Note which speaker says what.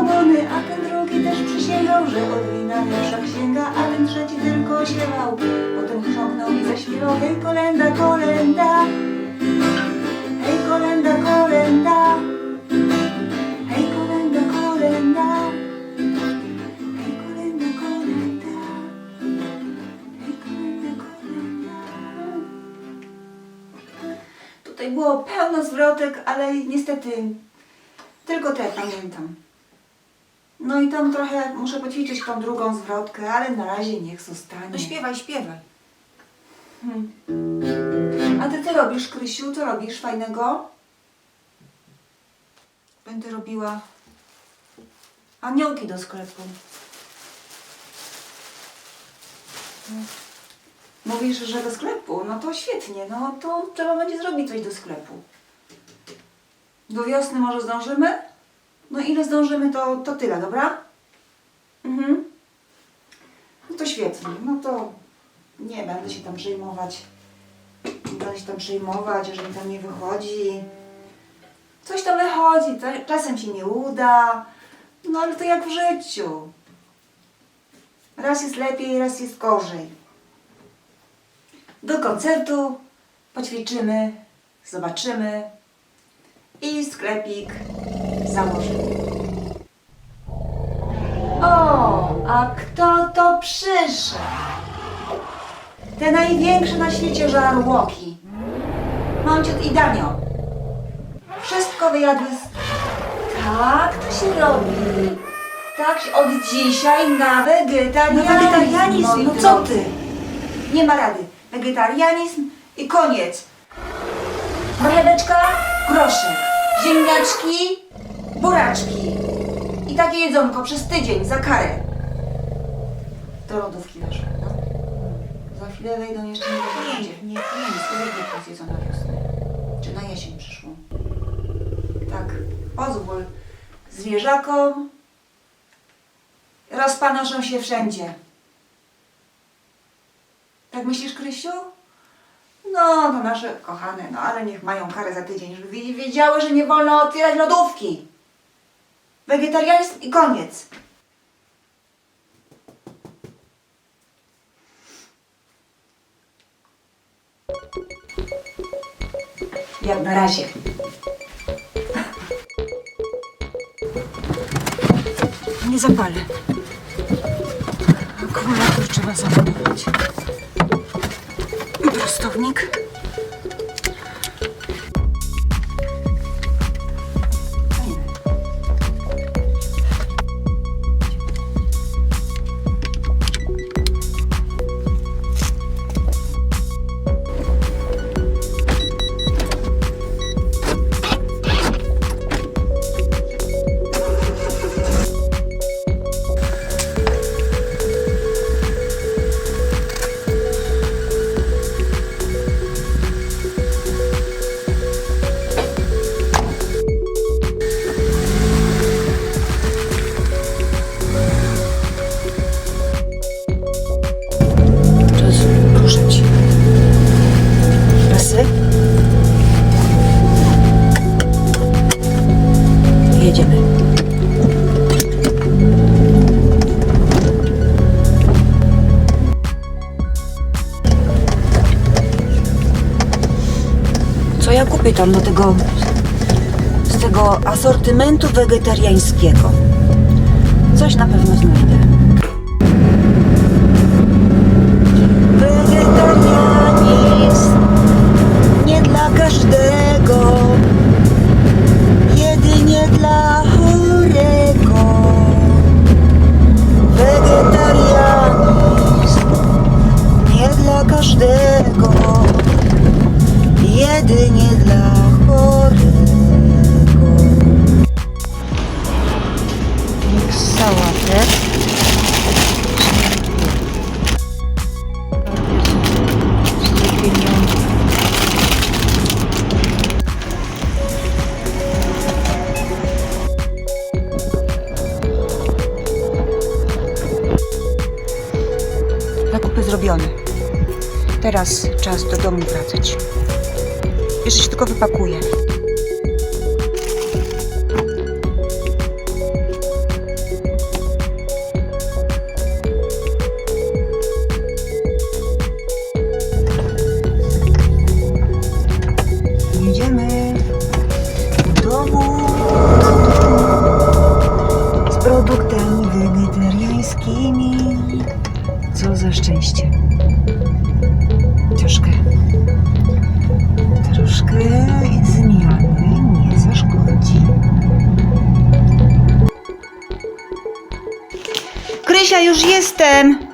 Speaker 1: ogony, a ten drugi też przysięgał, że od wina księga, a ten trzeci tylko sięwał. Potem chrząknął i zaśpiewał, hej kolenda, kolenda, hej kolenda, kolenda, hej kolenda, kolenda, hej kolenda, kolenda. Tutaj było pełno zwrotek, ale niestety tylko te pamiętam. No i tam trochę muszę poćwiczyć tą drugą zwrotkę, ale na razie niech zostanie. No
Speaker 2: śpiewaj, śpiewaj.
Speaker 1: Hmm. A ty co robisz, Krysiu? Co robisz fajnego? Będę robiła aniołki do sklepu. Hmm. Mówisz, że do sklepu? No to świetnie, no to trzeba będzie zrobić coś do sklepu. Do wiosny może zdążymy? No ile zdążymy, to, to tyle, dobra? Mhm. No to świetnie, no to nie będę się tam przejmować. Nie będę się tam przejmować, jeżeli tam nie wychodzi. Coś tam wychodzi, czasem się nie uda. No ale to jak w życiu. Raz jest lepiej, raz jest gorzej. Do koncertu poćwiczymy, zobaczymy i sklepik założymy. O, a kto to przyszedł? Te największe na świecie żarłoki. Mamciot i Danio. Wszystko wyjadły z... Tak to się robi. Tak się od dzisiaj na wegetarianizm. Na wegetarianizm, moi no co ty? Nie ma rady. Wegetarianizm i koniec. Marcheweczka, groszek. Ziemniaczki, buraczki. I takie jedzonko przez tydzień za karę. Do lodówki weszło, no. Za chwilę wejdą jeszcze nie Nie, będzie.
Speaker 2: nie, nie. Kiedy
Speaker 1: to zjedzą na wiosnę? Czy na jesień przyszło? Tak, pozwól zwierzakom. Rozpanoszą się wszędzie. Tak myślisz, Krysiu? No, to nasze kochane, no ale niech mają karę za tydzień, żeby wi- wiedziały, że nie wolno otwierać lodówki. Wegetarianizm i koniec. Jak na razie. Nie zapalę. Akumulator trzeba załadować. Prostownik. Co ja kupię tam do tego, z tego asortymentu wegetariańskiego? Coś na pewno znajdę. Zrobione. Teraz czas do domu wracać. Jeszcze się tylko wypakuję. Całe szczęście. Troszkę. Troszkę zmiany nie zaszkodzi. Krysia, już jestem!